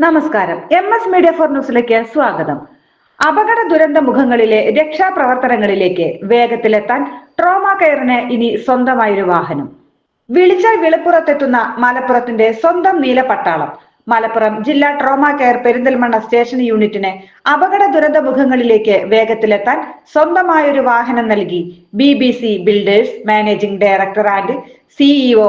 നമസ്കാരം. M S media for ന്യൂസിലേക്ക് സ്വാഗതം. അപകട ദുരന്ത മുഖങ്ങളിലെ രക്ഷാപ്രവർത്തനങ്ങളിലേക്ക് വേഗത്തിലെത്താൻ ട്രോമ കെയറിന് ഇനി സ്വന്തമായൊരു വാഹനം. വിളിച്ചാൽ വിളിപ്പുറത്തെത്തുന്ന മലപ്പുറത്തിന്റെ സ്വന്തം നീലപ്പട്ടാളം. മലപ്പുറം ജില്ലാ ട്രോമ കെയർ പെരിന്തൽമണ്ണ സ്റ്റേഷൻ യൂണിറ്റിന് അപകട ദുരന്ത മുഖങ്ങളിലേക്ക് വേഗത്തിലെത്താൻ സ്വന്തമായൊരു വാഹനം നൽകി B B C builders managing director and CEO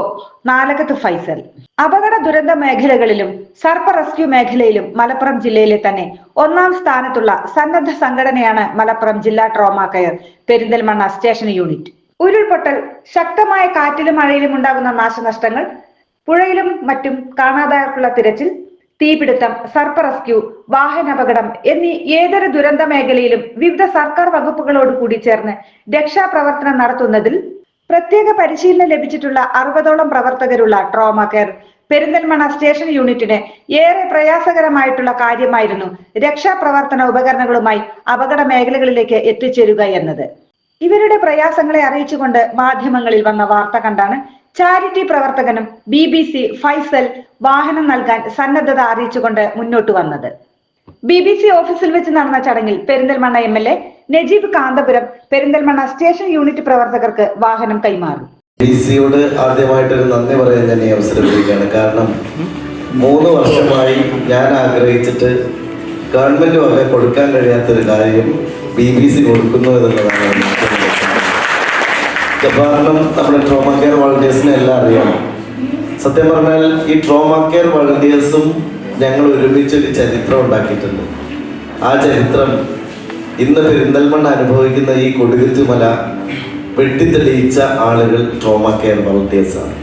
Nalakath Faisal. അപകട ദുരന്ത മേഖലകളിലും സർപ്പ റെസ്ക്യൂ മേഖലയിലും മലപ്പുറം ജില്ലയിലെ തന്നെ ഒന്നാം സ്ഥാനത്തുള്ള സന്നദ്ധ സംഘടനയാണ് മലപ്പുറം ജില്ലാ trauma care Perinthalmanna station unit. ഉരുൾപൊട്ടൽ ശക്തമായ കാറ്റിലും മഴയിലും ഉണ്ടാകുന്ന നാശനഷ്ടങ്ങൾ പുഴയിലും മറ്റും കാണാതായവർക്കുള്ള തിരച്ചിൽ തീപിടുത്തം സർപ്പ റെസ്ക്യൂ വാഹനാപകടം എന്നീ ഏതൊരു ദുരന്ത മേഖലയിലും വിവിധ സർക്കാർ വകുപ്പുകളോട് കൂടി ചേർന്ന് രക്ഷാപ്രവർത്തനം നടത്തുന്നതിൽ പ്രത്യേക പരിശീലനം ലഭിച്ചിട്ടുള്ള അറുപതോളം പ്രവർത്തകരുള്ള ട്രോമ കെയർ. പെരിന്തൽമണ്ണ സ്റ്റേഷൻ യൂണിറ്റിന് ഏറെ പ്രയാസകരമായിട്ടുള്ള കാര്യമായിരുന്നു രക്ഷാപ്രവർത്തന ഉപകരണങ്ങളുമായി അപകട മേഖലകളിലേക്ക് എത്തിച്ചേരുക എന്നത്. ഇവരുടെ പ്രയാസങ്ങളെ അറിയിച്ചുകൊണ്ട് മാധ്യമങ്ങളിൽ വന്ന വാർത്ത കണ്ടാണ് ചാരിറ്റി പ്രവർത്തകനും ബി ബി സി ഫൈസൽ വാഹനം നൽകാൻ സന്നദ്ധത അറിയിച്ചുകൊണ്ട് മുന്നോട്ട് വന്നത്. ബി ബി സി ഓഫീസിൽ വെച്ച് നടന്ന ചടങ്ങിൽ Perinthalmanna M L A Najeeb Kanthapuram Perinthalmanna station unit പ്രവർത്തകർക്ക് വാഹനം കൈമാറി. ബിസിയോട് ആദ്യമായിട്ടൊരു നന്ദി പറയാൻ തന്നെ ഈ അവസരം കാരണം മൂന്ന് വർഷമായി ഞാൻ ആഗ്രഹിച്ചിട്ട് ഗവൺമെന്റ് വക കൊടുക്കാൻ കഴിയാത്തൊരു കാര്യം ബി ബി സി കൊടുക്കുന്നു എന്നുള്ളതാണ്. കാരണം നമ്മുടെ ട്രോമ കെയർ വളണ്ടിയേഴ്സിനെ എല്ലാം അറിയാം. സത്യം പറഞ്ഞാൽ ഈ ട്രോമ കെയർ വളണ്ടിയേഴ്സും ഞങ്ങൾ ഒരുമിച്ച് ഒരു ചരിത്രം ഉണ്ടാക്കിയിട്ടുണ്ട്. ആ ചരിത്രം ഇന്ന് പെരിന്തൽമണ്ണ അനുഭവിക്കുന്ന ഈ കൊടുകുത്തുമല വെട്ടിത്തെളിയിച്ച ആളുകൾ ട്രോമ കെയർ വളണ്ടിയേഴ്സാണ്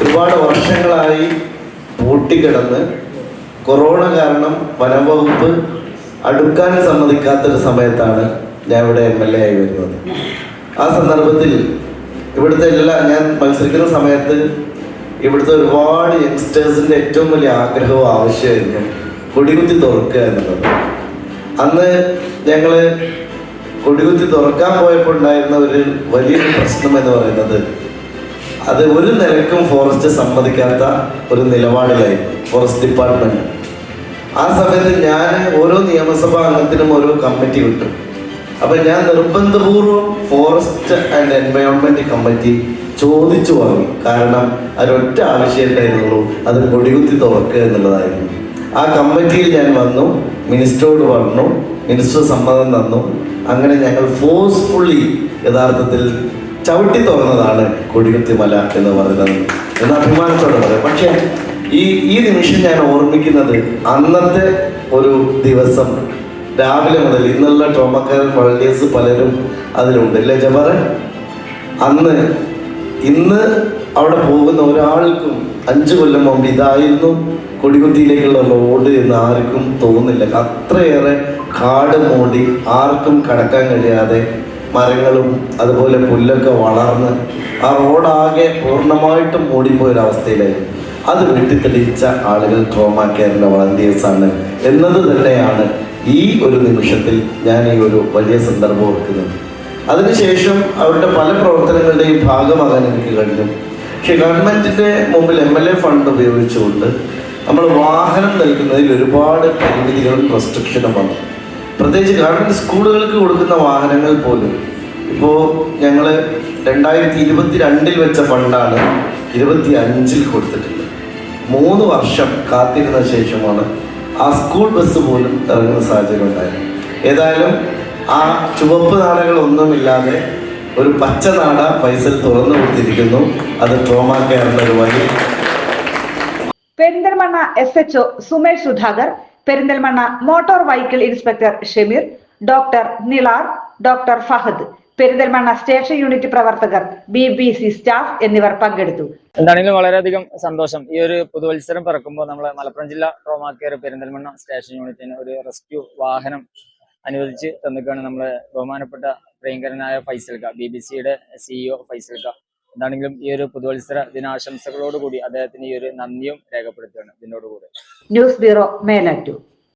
ഒരുപാട് വർഷങ്ങളായി പൂട്ടിക്കിടന്ന് കൊറോണ കാരണം വനംവകുപ്പ് അടുക്കാൻ സമ്മതിക്കാത്തൊരു സമയത്താണ് ഞാൻ ഇവിടെ എം എൽ എ ആയി വരുന്നത്. ആ സന്ദർഭത്തിൽ ഇവിടുത്തെ എല്ലാ ഞാൻ മത്സരിക്കുന്ന സമയത്ത് ഇവിടുത്തെ ഒരുപാട് യങ്സ്റ്റേഴ്സിന്റെ ഏറ്റവും വലിയ ആഗ്രഹവും ആവശ്യമായിരുന്നു. കൊടികുത്തി തുറക്കുക എന്നുള്ളത്. അന്ന് ഞങ്ങൾ കൊടികുത്തി തുറക്കാൻ പോയപ്പോൾ ഉണ്ടായിരുന്ന ഒരു വലിയൊരു പ്രശ്നം എന്ന് പറയുന്നത് അത് ഒരു നിലക്കും ഫോറസ്റ്റ് സമ്മതിക്കാത്ത ഒരു നിലപാടിലായിരുന്നു. ഫോറസ്റ്റ് ഡിപ്പാർട്ട്മെന്റ് ആ സമയത്ത് ഞാൻ ഓരോ നിയമസഭാ അംഗത്തിനും ഓരോ കമ്മിറ്റി വിട്ടു. അപ്പൊ ഞാൻ നിർബന്ധപൂർവം ഫോറസ്റ്റ് ആൻഡ് എൻവയോൺമെന്റ് കമ്മിറ്റി ചോദിച്ചു വാങ്ങി. കാരണം അതിനൊറ്റ ആവശ്യം ഉണ്ടായിരുന്നുള്ളൂ. അത് കൊടികുത്തി തുറക്കുക എന്നുള്ളതായിരുന്നു. ആ കമ്മിറ്റിയിൽ ഞാൻ വന്നു. മിനിസ്റ്ററോട് പറഞ്ഞു. മിനിസ്റ്റർ സമ്മതം തന്നു. അങ്ങനെ ഞങ്ങൾ ഫോഴ്സ്ഫുള്ളി യഥാർത്ഥത്തിൽ ചവിട്ടി തുറന്നതാണ് കൊടികുത്തി മല എന്ന് പറയുന്നത് എന്ന് അഭിമാനത്തോടെ പറയാം. പക്ഷേ ഈ ഈ നിമിഷം ഞാൻ ഓർമ്മിക്കുന്നത് അന്നത്തെ ഒരു ദിവസം രാവിലെ മുതൽ ഇന്നുള്ള ട്രോമക്കാരൻ വളണ്ടിയേഴ്സ് പലരും അതിലുണ്ട്. അല്ലേ ജബാറെ അന്ന് ഇന്ന് അവിടെ പോകുന്ന ഒരാൾക്കും അഞ്ചു കൊല്ലം മുമ്പ് ഇതായിരുന്നു. കൊടികുത്തിയിലേക്കുള്ള റോഡ് എന്ന് ആർക്കും തോന്നില്ല അത്രയേറെ കാട് മൂടി ആർക്കും കടക്കാൻ കഴിയാതെ മരങ്ങളും അതുപോലെ പുല്ലൊക്കെ വളർന്ന് ആ റോഡാകെ പൂർണമായിട്ടും മൂടിപ്പോയൊരവസ്ഥയിലായി അത് വെട്ടിത്തെളിയിച്ച ആളുകൾ ട്രോമാ കെയറിന്റെ വളണ്ടിയേഴ്സാണ് എന്നത് തന്നെയാണ് ഈ ഒരു നിമിഷത്തിൽ ഞാൻ ഈ ഒരു വലിയ സന്ദർഭം ഓർക്കുന്നു. അതിനുശേഷം അവരുടെ പല പ്രവർത്തനങ്ങളുടെയും ഭാഗമാകാൻ എനിക്ക് കഴിഞ്ഞു. പക്ഷെ ഗവൺമെന്റിന്റെ മുമ്പിൽ എം എൽ എ ഫണ്ട് ഉപയോഗിച്ചുകൊണ്ട് നമ്മൾ വാഹനം നൽകുന്നതിൽ ഒരുപാട് പരിമിതികളും റെസ്ട്രിക്ഷനും വന്നു. പ്രത്യേകിച്ച് ഗവൺമെന്റ് സ്കൂളുകൾക്ക് കൊടുക്കുന്ന വാഹനങ്ങൾ പോലും ഇപ്പോൾ ഞങ്ങൾ രണ്ടായിരത്തി ഇരുപത്തി രണ്ടിൽ വെച്ച ഫണ്ടാണ് ഇരുപത്തി അഞ്ചിൽ കൊടുത്തിട്ടുള്ളത്. മൂന്ന് വർഷം കാത്തിരുന്ന ശേഷമാണ് ആ സ്കൂൾ ബസ് പോലും ഇറങ്ങുന്ന സാഹചര്യം ഉണ്ടായിരുന്നു ഏതായാലും ആ ചുവപ്പ് നാടകളൊന്നുമില്ലാതെ ഒരു പച്ച നാട ഫൈസൽ തുറന്നു കൊടുത്തിരിക്കുന്നു. അത് ട്രോമ കെയറിന്റെ ഒരു വലിയ Perinthalmanna S H O Sumesh Sudhakar Perinthalmanna motor vehicle inspector Shameer doctor Nilar doctor Fahad. Perinthalmanna station unit പ്രവർത്തകർ ബി ബി സി സ്റ്റാഫ് എന്നിവർ പങ്കെടുത്തു. എന്താണെങ്കിലും വളരെയധികം സന്തോഷം. ഈ ഒരു പുതുവത്സരം പിറക്കുമ്പോൾ നമ്മൾ മലപ്പുറം ജില്ല ട്രോമാ കെയർ പെരിന്തൽമണ്ണ സ്റ്റേഷൻ യൂണിറ്റിന് ഒരു റെസ്ക്യൂ വാഹനം അനുവദിച്ച് തന്നിക്കാണ് നമ്മളെ ബഹുമാനപ്പെട്ട പ്രിയങ്കരനായ ഫൈസൽക്ക ബി ബി സിയുടെ സിഇഒ ഫൈസൽക്ക. എന്താണെങ്കിലും ഈ ഒരു പുതുവത്സര ദിനാശംസകളോടുകൂടി അദ്ദേഹത്തിന് ഈ ഒരു നന്ദിയും രേഖപ്പെടുത്തുകയാണ് ഇതിനോടുകൂടി. News bureau Melattur.